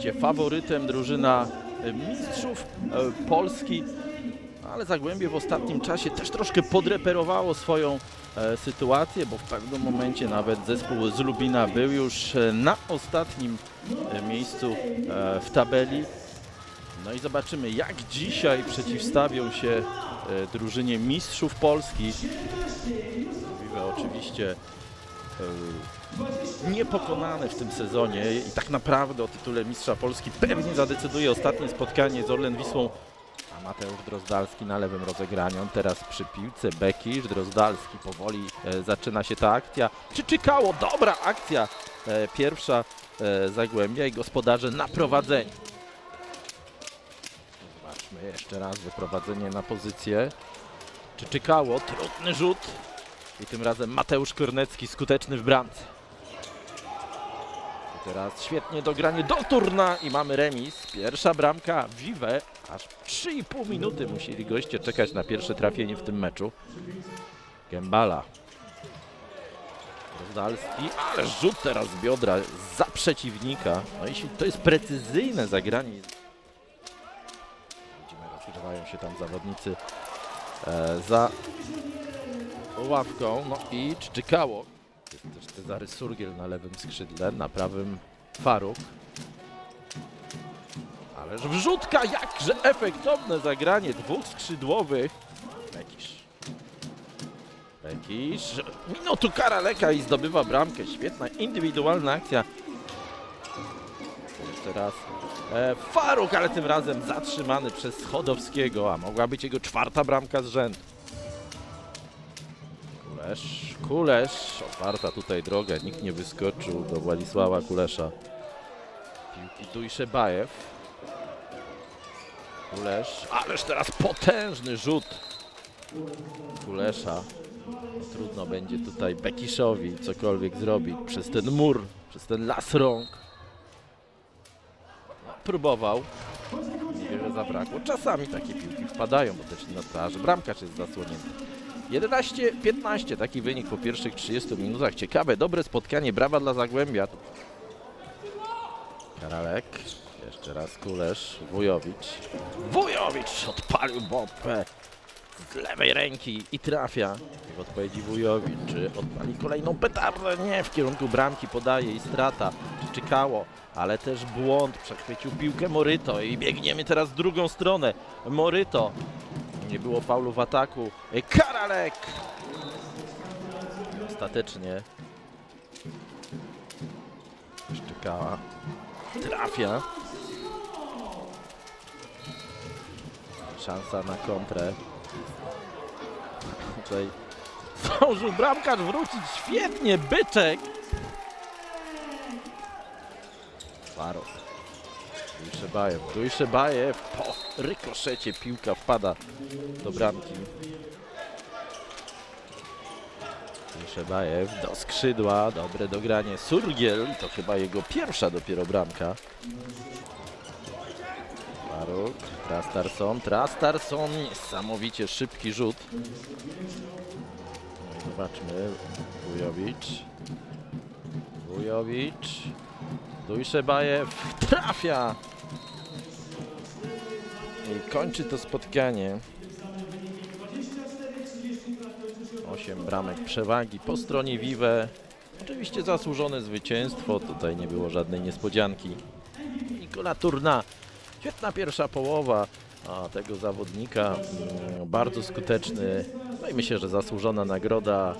oczywiście faworytem drużyna e, mistrzów e, Polski, ale Zagłębie w ostatnim czasie też troszkę podreperowało swoją e, sytuację, bo w pewnym momencie nawet zespół z Lubina był już na ostatnim miejscu w tabeli. No i zobaczymy, jak dzisiaj przeciwstawią się drużynie mistrzów Polski. Mówimy oczywiście niepokonane w tym sezonie i tak naprawdę o tytule mistrza Polski pewnie zadecyduje ostatnie spotkanie z Orlen Wisłą. A Mateusz Drozdalski na lewym rozegraniu, teraz przy piłce Bekisz, Drozdalski powoli e, zaczyna się ta akcja. Czy czykało? Dobra akcja e, pierwsza e, Zagłębia i gospodarze na prowadzeniu. Zobaczmy jeszcze raz wyprowadzenie na pozycję. Czy czykało? Trudny rzut. I tym razem Mateusz Kornecki skuteczny w bramce. I teraz świetnie dogranie do turna i mamy remis. Pierwsza bramka Vive. Aż 3,5 minuty musieli goście czekać na pierwsze trafienie w tym meczu. Gembala. Rozdalski, ale rzut teraz biodra za przeciwnika. No jeśli to jest precyzyjne zagranie. Widzimy, rozgrywają się tam zawodnicy e, za ławką. No i Czczykało. Jest też Cezary Surgiel na lewym skrzydle, na prawym Faruk. Ależ wrzutka, jakże efektowne zagranie dwóch skrzydłowych. Bekisz. Bekisz. Minutu Karaleka i zdobywa bramkę. Świetna indywidualna akcja. Jeszcze raz e, Faruk, ale tym razem zatrzymany przez Schodowskiego, a mogła być jego czwarta bramka z rzędu. Kulesz, Kulesz, otwarta tutaj droga, nikt nie wyskoczył do Władysława Kulesza. Piłki Dujszebajew. Kulesz, ależ teraz potężny rzut Kulesza. Trudno będzie tutaj Bekiszowi cokolwiek zrobić przez ten mur, przez ten las rąk. No, próbował, niewiele zabrakło. Czasami takie piłki wpadają, bo też na twarzy bramkarz jest zasłonięty. 11-15, taki wynik po pierwszych 30 minutach. Ciekawe, dobre spotkanie, brawa dla Zagłębia. Karalek, jeszcze raz Kulesz, Wujowicz. Wujowicz odpalił bombę z lewej ręki i trafia. W odpowiedzi Wujowicz, czy odpali kolejną petardę? Nie, w kierunku bramki podaje i strata. Czy? Ale też błąd, przechwycił piłkę Moryto i biegniemy teraz w drugą stronę. Moryto nie było faulu w ataku. Karalek! Ostatecznie Szczykała. Trafia. Szansa na kontrę. Tutaj zdążył bramkarz wrócić. Świetnie, byczek. Farok. Dujszebajew, Dujszebajew po rykoszecie piłka wpada do bramki. Dujszebajew do skrzydła, dobre dogranie. Surgiel, to chyba jego pierwsza dopiero bramka. Faruk, Trastarson, Trastarson, niesamowicie szybki rzut. No zobaczmy, Wujowicz. Wujowicz. Dujszebajew trafia! I kończy to spotkanie. 8 bramek przewagi po stronie Vive. Oczywiście zasłużone zwycięstwo, tutaj nie było żadnej niespodzianki. Nikola Turna, świetna pierwsza połowa a tego zawodnika, mm, bardzo skuteczny. No i myślę, że zasłużona nagroda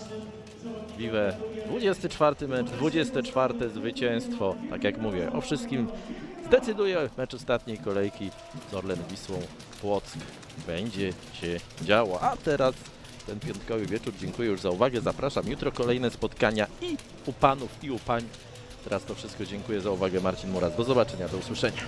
Vive 24 mecz, 24 zwycięstwo. Tak jak mówię, o wszystkim zdecyduje mecz ostatniej kolejki z Orlen Wisłą Płock. Będzie się działo. A teraz ten piątkowy wieczór. Dziękuję już za uwagę. Zapraszam jutro kolejne spotkania i u panów, i u pań. Teraz to wszystko. Dziękuję za uwagę. Marcin Muras. Do zobaczenia, do usłyszenia.